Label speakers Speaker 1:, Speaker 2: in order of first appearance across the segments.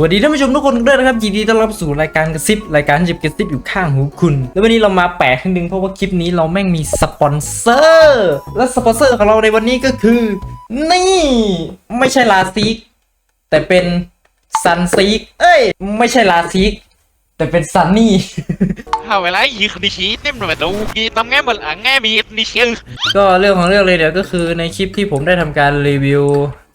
Speaker 1: วัสดีท่านผู้ชมทุกคนด้วยนะครับยินดีต้อนรับสู่รายการกระซิบรายการหยิบกระซิบอยู่ข้างหูคุณ แล้ววันนี้เรามาแปลกนิดนึงเพราะว่าคลิปนี้เราแม่งมีสปอนเซอร์และสปอนเซอร์ของเราในวันนี้ก็คือ นี่ ไม่ใช่ลาซิก แต่เป็นซันซิกเอ้ย ไม่ใช่ลาซิก แต่เป็นซันนี่
Speaker 2: Hào lại lấy gì đi chỉ tem rồi mà tụ gì tâm nghe mình ăn nghe mi đi chứ
Speaker 1: ก็เรื่องของเรื่องเลยเดี๋ยวก็คือในคลิปที่ผมได้ทำการรีวิวเอ่อ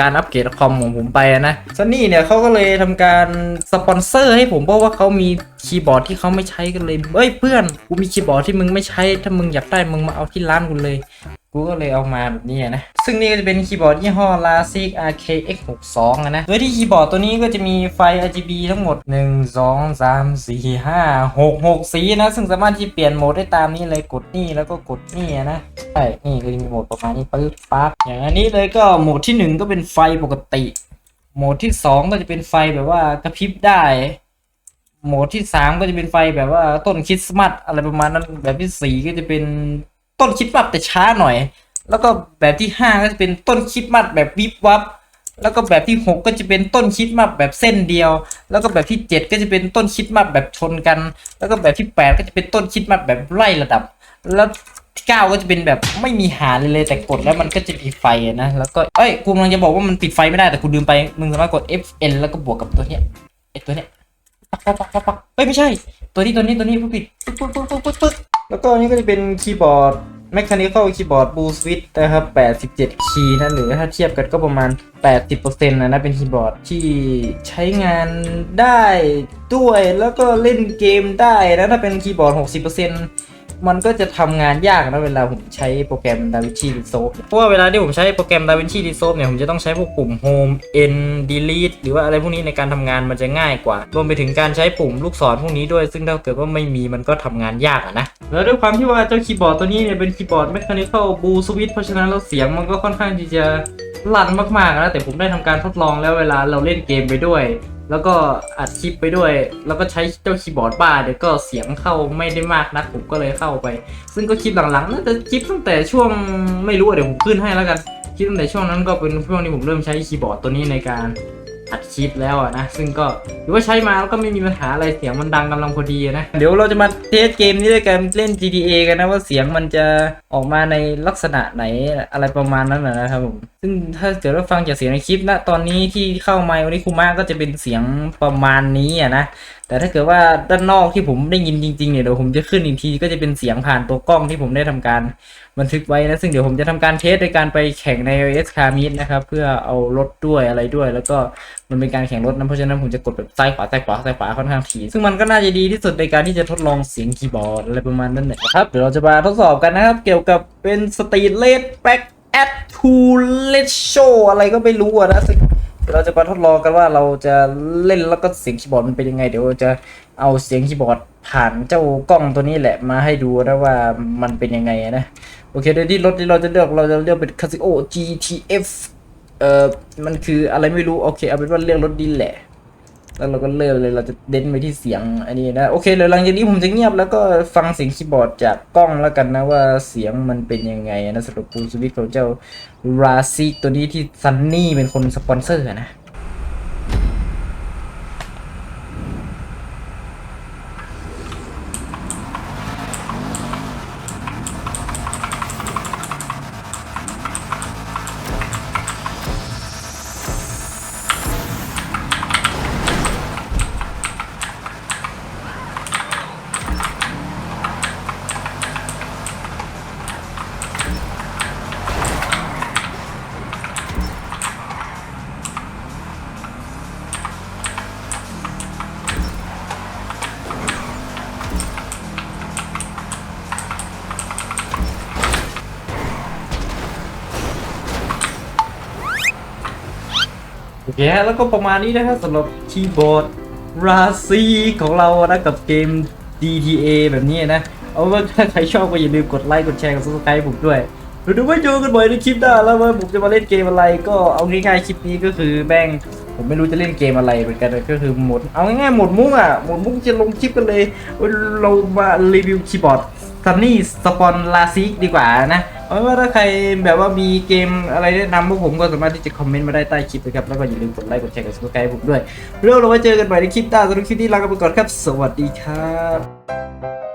Speaker 1: การอัปเกรดคอมของผมไปนะซันนี่เนี่ยเขาก็เลยทำการสปอนเซอร์ให้ผมเพราะว่าเขามีคีย์บอร์ดที่เขาไม่ใช้กันเลยเอ้ยเพื่อนกูมีคีย์บอร์ดที่มึงไม่ใช้ถ้ามึงอยากได้มึงมาเอาที่ร้านกูเลย กูก็เลยเอามาแบบนี้นะ ซึ่งนี่ก็จะเป็นคีย์บอร์ดยี่ห้อ LASIK RKX62 อะนะ โดยที่คีย์บอร์ดตัวนี้ก็จะมีไฟ RGB ทั้งหมด 1 2 3 4 5 6 6 สีนะ ซึ่งสามารถที่เปลี่ยนโหมดได้ตามนี้เลยกดนี่แล้วก็กดนี่นะ ใช่ นี่ก็จะมีโหมดประมาณนี้ปึ๊บปั๊บ อย่างอันนี้เลยก็โหมดที่ 1 ก็เป็นไฟปกติ โหมดที่ 2 ก็จะเป็นไฟแบบว่ากระพริบได้โหมดที่ 3 ก็จะเป็นไฟแบบว่าต้นคริสต์มาสอะไรประมาณนั้น แบบที่ 4 ก็จะเป็น ต้นคริสต์มาสแต่ช้าหน่อย แล้วก็แบบที่5ก็จะเป็นต้นคริสต์มาสแบบวิบวับ แล้วก็แบบที่6ก็จะเป็นต้นคริสต์มาสแบบเส้นเดียว แล้วก็แบบที่7ก็จะเป็นต้นคริสต์มาสแบบชนกัน แล้วก็แบบที่8ก็จะเป็นต้นคริสต์มาสแบบไล่ระดับ แล้วที่9ก็จะเป็นแบบไม่มีหาเลยเลยแต่กดแล้วมันก็จะมีไฟนะ แล้วก็เอ้ยกูกำลังจะบอกว่ามันปิดไฟไม่ได้แต่กูลืมไปมึงสามารถกด Fn แล้วก็บวกกับตัวเนี้ยไอตัวเนี้ยปักปักปักปักปักเฮ้ยไม่ใช่ ตัวนี้ตัวนี้ตัวนี้ผู้ผิดปึ๊กปึ๊กปึ๊กปึ๊กปึ๊กปึ๊ก แล้วก็อันนี้ก็จะเป็นคีย์บอร์ด Mechanical Keyboard Blue Switch นะครับ 87 คีย์นะ หรือถ้าเทียบกันก็ประมาณ 80%นะนะ เป็นคีย์บอร์ดที่ใช้งานได้ด้วย แล้วก็เล่นเกมได้นะถ้าเป็นคีย์บอร์ด 60%มันก็จะทำงานยากนะ เวลาผมใช้โปรแกรม DaVinci Resolve เพราะว่าเวลาที่ผมใช้โปรแกรม DaVinci Resolve เนี่ย ผมจะต้องใช้พวกปุ่ม Home End Delete หรือว่าอะไรพวกนี้ในการทำงานมันจะง่ายกว่า รวมไปถึงการใช้ปุ่มลูกศรพวกนี้ด้วย ซึ่งถ้าเกิดว่าไม่มีมันก็ทำงานยากนะ แล้วด้วยความที่ว่าเจ้าคีย์บอร์ดตัวนี้เนี่ยเป็นคีย์บอร์ด Mechanical Blue Switch เพราะฉะนั้นแล้วเสียงมันก็ค่อนข้างที่จะลั่นมากๆนะแต่ผมได้ทำการทดลองแล้วเวลาเราเล่นเกมไปด้วย แล้วก็อัดคลิปไปด้วย แล้วก็ใช้เจ้าคีย์บอร์ดบ้าเดี๋ยวก็เสียงเข้าไม่ได้มากนักผมก็เลยเข้าไป ซึ่งก็คลิปหลังๆน่าจะคลิปตั้งแต่ช่วงไม่รู้เดี๋ยวผมขึ้นให้แล้วกันคลิปตั้งแต่ช่วงนั้นก็เป็นช่วงที่ผมเริ่มใช้คีย์บอร์ดตัวนี้ในการ อัดคลิปแล้วอะนะ ซึ่งก็ถือว่าใช้มาแล้วก็ไม่มีปัญหาอะไรเสียงมันดังกำลังพอดีอะนะ เดี๋ยวเราจะมาเทสเกมนี้ด้วยกันเล่น GTA กันนะว่าเสียงมันจะออกมาในลักษณะไหนอะไรประมาณนั้นนะครับผมซึ่งถ้าเกิดว่าฟังจากเสียงในคลิปนะตอนนี้ที่เข้าไมค์วันนี้คูมาก็จะเป็นเสียงประมาณนี้อะนะแต่ถ้าเกิดว่าด้านนอกที่ผมได้ยินจริงๆเนี่ยเดี๋ยวผมจะขึ้นอีกทีก็จะเป็นเสียงผ่านตัวกล้องที่ผมได้ทำการบันทึกไว้นะซึ่งเดี๋ยวผมจะทำการเทสในการไปแข่งใน iOS Car Meet นะครับเพื่อเอารถด้วยอะไรด้วย แล้วก็มันเป็นการแข่งรถนะเพราะฉะนั้นผมจะกดแบบซ้ายขวาซ้ายขวาซ้ายขวาค่อนข้างถี่ซึ่งมันก็น่าจะดีที่สุดในการที่จะทดลองเสียงคีย์บอร์ดอะไรประมาณนั้นแหละครับเดี๋ยวเราจะมาทดสอบกันนะครับเกี่ยวกับเป็นสตรีทเลดแบ็ก แอดทูเลโชอะไรก็ไม่รู้อะนะซึ่งเดี๋ยวเราจะมาทดลองกันว่าเราจะเล่นแล้วก็เสียงคีย์บอร์ดมันเป็นยังไง เดี๋ยวจะเอาเสียงคีย์บอร์ดผ่านเจ้ากล้องตัวนี้แหละมาให้ดูนะว่ามันเป็นยังไงนะ โอเคโดยที่รถที่เราจะเลือกเราจะเลือกเป็น Casio GTF เอ่อมันคืออะไรไม่รู้ โอเคเอาเป็นว่าเลือกรถดีแหละ แล้วเราก็เริ่มเลยเราจะเด้นไปที่เสียงอันนี้นะโอเคเดี๋ยวหลังจากนี้ผมจะเงียบแล้วก็ฟังเสียงคีย์บอร์ดจากกล้องแล้วกันนะว่าเสียงมันเป็นยังไงนะสำหรับปูสวิตของเจ้าราซิตัวนี้ที่ซันนี่เป็นคนสปอนเซอร์นะ โอเคฮะแล้วก็ประมาณนี้นะครับสำหรับคีย์บอร์ดราซีของเรานะกับเกม DTA แบบนี้นะ เอาว่าถ้าใครชอบก็อย่าลืมกดไลค์กดแชร์กด subscribe ผมด้วยเดี๋ยวดูว่าเจอกันบ่อยในคลิปหน้าแล้วว่าผมจะมาเล่นเกมอะไร ก็เอาง่ายๆคลิปนี้ก็คือแบ่งผมไม่รู้จะเล่นเกมอะไรเหมือนกันก็คือหมด เอาง่ายๆหมดมุ้งอะหมดมุ้งจะลงคลิปกันเลยเรามารีวิวคีย์บอร์ดซันนี่สปอนลาซิกดีกว่านะ เอาเป็นว่าถ้าใครแบบว่ามีเกมอะไรแนะนำพวกผมก็สามารถที่จะคอมเมนต์มาได้ใต้คลิปนะครับ แล้วก็อย่าลืมกดไลค์ กดแชร์ กดซับสไครต์ผมด้วย เรื่องเราไว้เจอกันใหม่ในคลิปหน้าสำหรับคลิปนี้ลากันไปก่อนครับ สวัสดีครับ